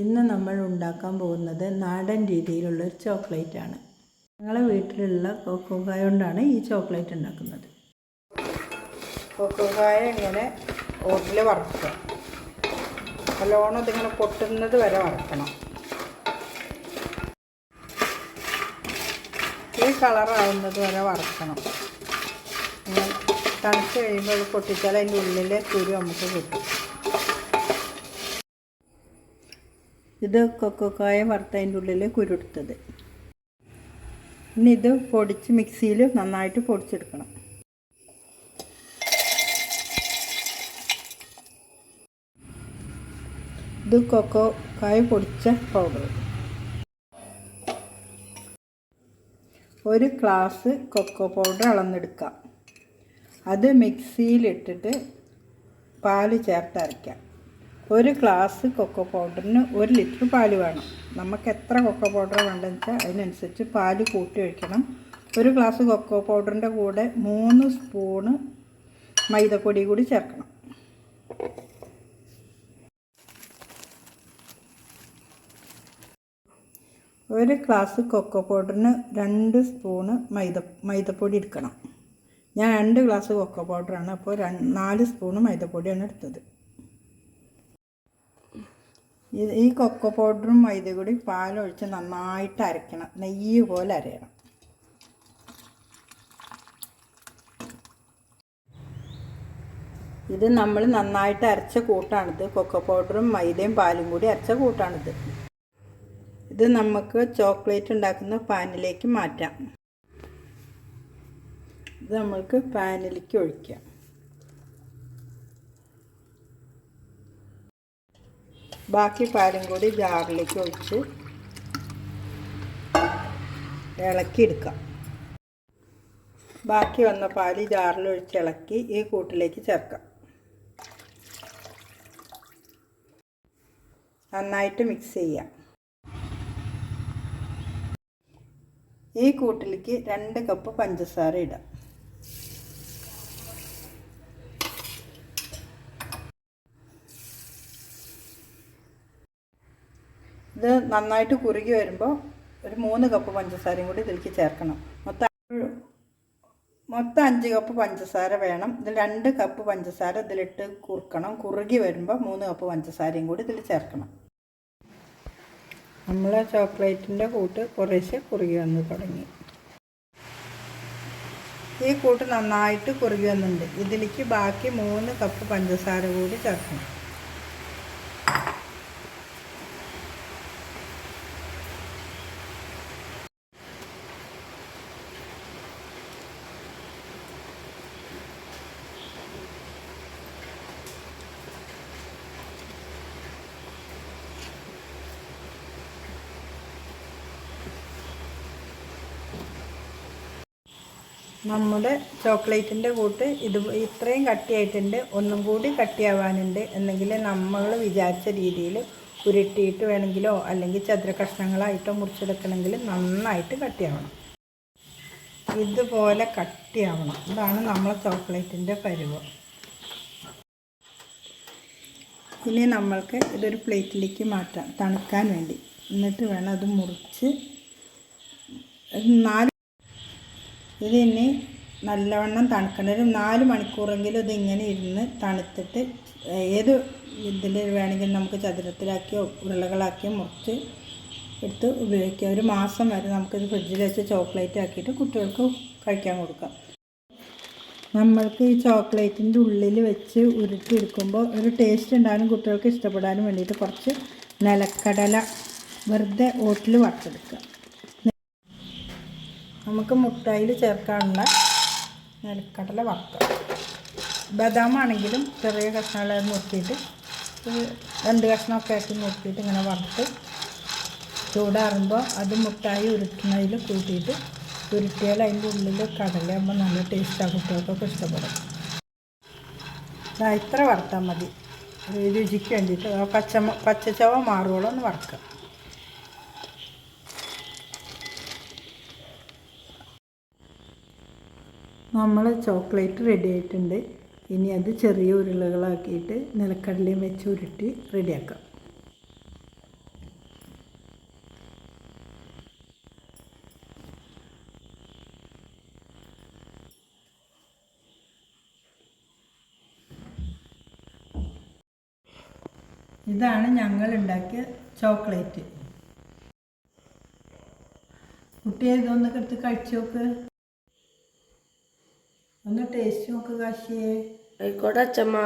ഇന്ന് നമ്മൾ ഉണ്ടാക്കാൻ പോകുന്നത് നാടൻ രീതിയിലുള്ള ഒരു ചോക്ലേറ്റ് ആണ് ഞങ്ങളെ വീട്ടിലുള്ള കൊക്കോക്കായ കൊണ്ടാണ് ഈ ചോക്ലേറ്റ് ഉണ്ടാക്കുന്നത്. കൊക്കോക്കായ ഇങ്ങനെ ഓട്ടിൽ വറുക്കുക. നല്ലോണം ഇതിങ്ങനെ പൊട്ടുന്നത് വരെ വറക്കണം. ഈ കളറാവുന്നത് വരെ വറക്കണം. തണുത്ത് കഴിയുമ്പോൾ പൊട്ടിച്ചാൽ അതിന്റെ ഉള്ളിലെ കുരു നമുക്ക് കിട്ടും. ഇത് കൊക്കോക്കായ വറുത്തതിന്റെ ഉള്ളിൽ കുരുടുത്തത്. ഇനി ഇത് പൊടിച്ച് മിക്സിയിൽ നന്നായിട്ട് പൊടിച്ചെടുക്കണം. ഇത് കൊക്കോ കായ പൊടിച്ച പൗഡർ ഒരു ഗ്ലാസ് കൊക്കോ പൗഡർ അളന്നെടുക്കാം. അത് മിക്സിയിലിട്ടിട്ട് പാൽ ചേർത്ത് അരയ്ക്കാം ഒരു ഗ്ലാസ് കൊക്കോ പൗഡറിന് ഒരു ലിറ്റർ പാൽ വേണം. നമുക്ക് എത്ര കൊക്കോ പൗഡർ വേണ്ടതെന്ന് വെച്ചാൽ അതിനനുസരിച്ച് പാൽ കൂട്ടി ഒഴിക്കണം. ഒരു ഗ്ലാസ് കൊക്കോ പൗഡറിന്റെ കൂടെ മൂന്ന് സ്പൂണ് മൈദപ്പൊടി കൂടി ചേർക്കണം. ഒരു ഗ്ലാസ് കൊക്കോ പൗഡറിന് രണ്ട് സ്പൂണ് മൈദ മൈദപ്പൊടി എടുക്കണം. ഞാൻ രണ്ട് ഗ്ലാസ് കൊക്കോ പൗഡറാണ് അപ്പോൾ നാല് സ്പൂണ് മൈദപ്പൊടിയാണ് എടുത്തത്. ഈ കൊക്കോ പൗഡറും മൈദ കൂടി പാലൊഴിച്ച് നന്നായിട്ട് അരയ്ക്കണം. നെയ്യ് പോലെ അരയണം. ഇത് നമ്മൾ നന്നായിട്ട് അരച്ച കൂട്ടാണിത്. കൊക്കോ പൗഡറും മൈദയും പാലും കൂടി അരച്ച കൂട്ടാണിത്. ഇത് നമുക്ക് ചോക്ലേറ്റ് ഉണ്ടാക്കുന്ന പാനിലേക്ക് മാറ്റാം. ഇത് നമ്മൾക്ക് പാനിലേക്ക് ഒഴിക്കാം. ബാക്കി പാലും കൂടി ജാറിലേക്ക് ഒഴിച്ച് ഇളക്കിയെടുക്കാം. ബാക്കി വന്ന പാൽ ജാറിൽ ഒഴിച്ച് ഇളക്കി ഈ കൂട്ടിലേക്ക് ചേർക്കാം. നന്നായിട്ട് മിക്സ് ചെയ്യാം. ഈ കൂട്ടിലേക്ക് രണ്ട് കപ്പ് പഞ്ചസാര ഇടാം. ഇത് നന്നായിട്ട് കുറുകി വരുമ്പോൾ ഒരു മൂന്ന് കപ്പ് പഞ്ചസാരയും കൂടി ഇതിലേക്ക് ചേർക്കണം. മൊത്തം മൊത്തം അഞ്ച് കപ്പ് പഞ്ചസാര വേണം. ഇതിൽ രണ്ട് കപ്പ് പഞ്ചസാര ഇതിലിട്ട് കുറുക്കണം. കുറുകി വരുമ്പോൾ മൂന്ന് കപ്പ് പഞ്ചസാരയും കൂടി ഇതിൽ ചേർക്കണം. നമ്മൾ ചോക്ലേറ്റിന്റെ കൂട്ട് കുറേശ്ശെ കുറുകി വന്ന് തുടങ്ങി. ഈ കൂട്ട് നന്നായിട്ട് കുറുകി വന്നിട്ടുണ്ട്. ഇതിലേക്ക് ബാക്കി മൂന്ന് കപ്പ് പഞ്ചസാര കൂടി ചേർക്കണം. നമ്മുടെ ചോക്ലേറ്റിന്റെ കൂട്ട് ഇത് ഇത്രയും കട്ടിയായിട്ടുണ്ട്. ഒന്നും കൂടി കട്ടിയാവാനുണ്ട്. എന്നെങ്കിൽ നമ്മൾ വിചാരിച്ച രീതിയിൽ ഉരുട്ടിയിട്ട് വേണമെങ്കിലോ അല്ലെങ്കിൽ ചതുര കഷ്ണങ്ങളായിട്ടോ മുറിച്ചെടുക്കണമെങ്കിൽ നന്നായിട്ട് കട്ടിയാവണം. ഇതുപോലെ കട്ടിയാവണം. ഇതാണ് നമ്മളെ ചോക്ലേറ്റിന്റെ പരുവ്. ഇനി നമ്മൾക്ക് ഇതൊരു പ്ലേറ്റിലേക്ക് മാറ്റാം തണുക്കാൻ വേണ്ടി. എന്നിട്ട് വേണം അത് മുറിച്ച് നാല് ഇതിനി നല്ലവണ്ണം തണുക്കണം. ഒരു നാല് മണിക്കൂറെങ്കിലും ഇതിങ്ങനെ ഇരുന്ന് തണുത്തിട്ട് ഏത് ഇതിൽ വേണമെങ്കിലും നമുക്ക് ചതുരത്തിലാക്കിയോ ഉരുളകളാക്കിയോ മുറിച്ച് എടുത്ത് ഉപയോഗിക്കാം. ഒരു മാസം വരെ നമുക്കിത് ഫ്രിഡ്ജിൽ വെച്ച് ചോക്ലേറ്റ് ആക്കിയിട്ട് കുട്ടികൾക്ക് കഴിക്കാൻ കൊടുക്കാം. നമ്മൾക്ക് ഈ ചോക്ലേറ്റിന്റെ ഉള്ളിൽ വെച്ച് ഉരുട്ടിയെടുക്കുമ്പോൾ ഒരു ടേസ്റ്റ് ഉണ്ടാകാനും കുട്ടികൾക്ക് ഇഷ്ടപ്പെടാനും വേണ്ടിയിട്ട് കുറച്ച് നിലക്കടല വെറുതെ ഓട്ടിൽ വറുത്തെടുക്കുക. നമുക്ക് മുട്ടായിൽ ചേർക്കാനുള്ള നിലക്കടല വറുക്കാം. ബദാമാണെങ്കിലും ചെറിയ കഷ്ണങ്ങളെ മുറിച്ചിട്ട് രണ്ട് കഷ്ണമൊക്കെ ആക്കി മുറിച്ചിട്ട് ഇങ്ങനെ വറുത്ത് ചൂടാറുമ്പോൾ അത് മുട്ടായി ഉരുട്ടുന്നതിൽ കൂട്ടിയിട്ട് ഉരുട്ടിയാൽ അതിന്റെ ഉള്ളിൽ കടലയാകുമ്പോൾ നല്ല ടേസ്റ്റാണ് കുട്ടികൾക്കൊക്കെ ഇഷ്ടപ്പെടും. ഇത്ര വറുത്താൽ മതി. രുചിക്ക് വേണ്ടിയിട്ട്. പച്ച പച്ചച്ചവ മാറുവോളം ഒന്ന് വറുക്കുക നമ്മൾ ചോക്ലേറ്റ് റെഡി ആയിട്ടുണ്ട്. ഇനി അത് ചെറിയ ഉരുളകളാക്കിയിട്ട് നിലക്കടലയും വെച്ച് ഉരുട്ടി റെഡിയാക്കാം ഇതാണ് ഞങ്ങൾ ഉണ്ടാക്കിയ ചോക്ലേറ്റ്. കുട്ടിയെ ഇതൊന്നൊക്കെ എടുത്ത് കഴിച്ചു നോക്ക്. ഒന്ന് ടേസ്റ്റ് നോക്ക് കാശിയെ. ആയിക്കോട്ടെ അച്ഛമ്മ